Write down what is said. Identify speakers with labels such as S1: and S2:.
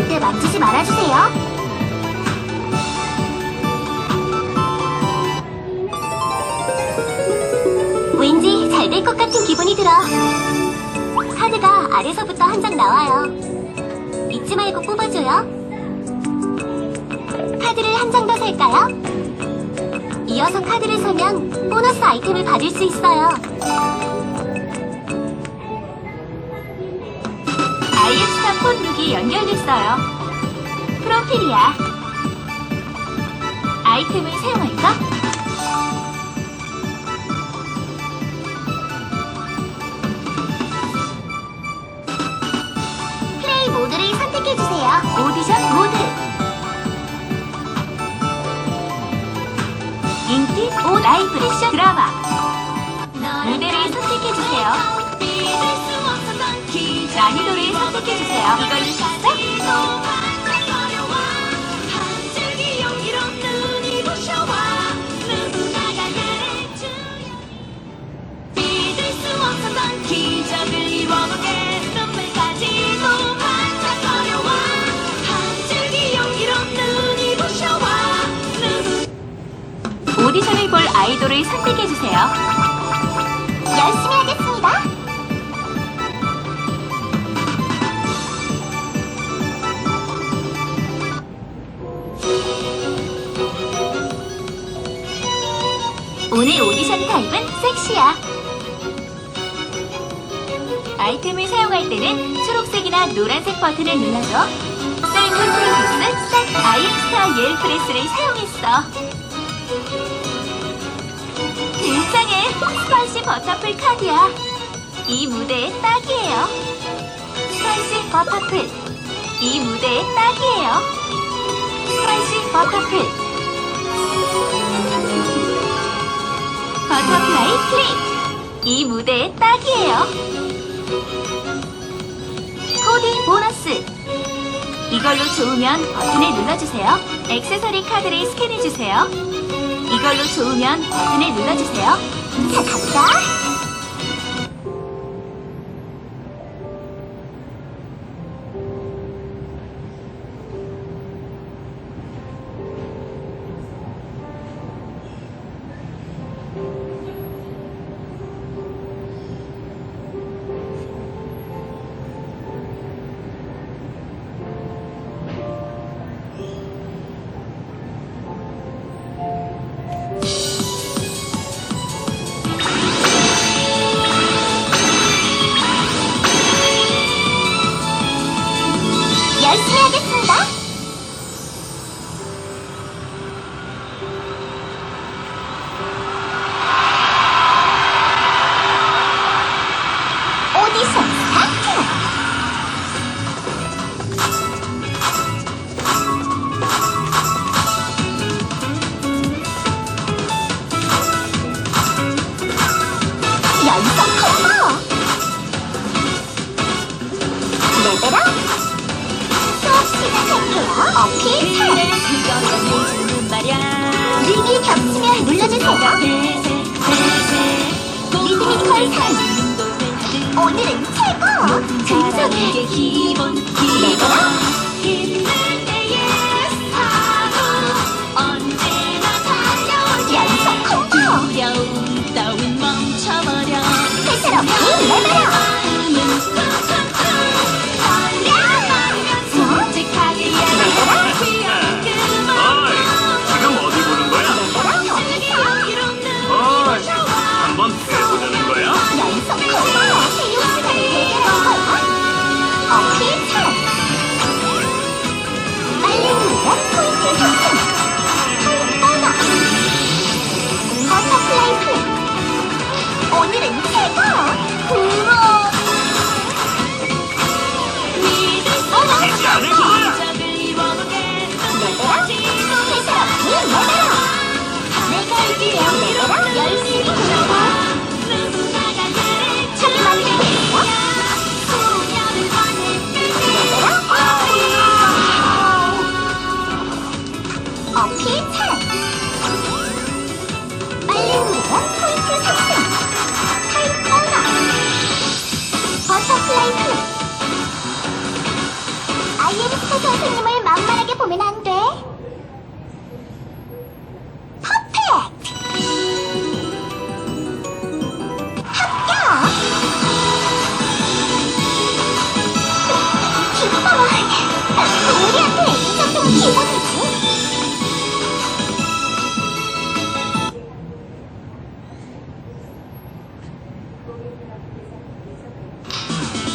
S1: 절대 만지지 말아주세요. 왠지 잘 될 것 같은 기분이 들어. 카드가 아래서부터 한 장 나와요. 잊지 말고 뽑아줘요. 카드를 한 장 더 살까요? 이어서 카드를 사면 보너스 아이템을 받을 수 있어요. 알겠어. 스타 폰 룩이 연결됐어요. 프로필이야. 아이템을 사용할까? 플레이 모드를 선택해주세요. 오디션 모드. 인기 오 라이브 액션 드라마. 선택해주세요. 이걸로
S2: 누구
S1: 오디션을 볼 아이돌을 선택해주세요. 열심히 하겠습니다. 오늘 오디션 타입은 섹시야. 아이템을 사용할 때는 초록색이나 노란색 버튼을 눌러줘. 셀프 프로듀스 스타 아이스타 옐 프레스를 사용했어. 굉장해! 스파이시 버터풀 카드야. 이 무대에 딱이에요. 스파이시 버터풀. 이 무대에 딱이에요. 스파이시 버터풀. 버터플라이 클릭. 이 무대에 딱이에요. 코디 보너스. 이걸로 좋으면 버튼을 눌러주세요. 액세서리 카드를 스캔해주세요. 이걸로 좋으면 버튼을 눌러주세요. 자, 갑니다. 콤보! 레벨업! 수업 시작할게요. 어필 차!
S2: 말야
S1: 링이 겹치면 눌러주세요. 리드미컬 사 오늘은 최고!
S2: 기본 기
S1: 빨리 누르면 포인트 상승! 오너! 버터플라이 플 아이엠 스타 선생님을 Wow.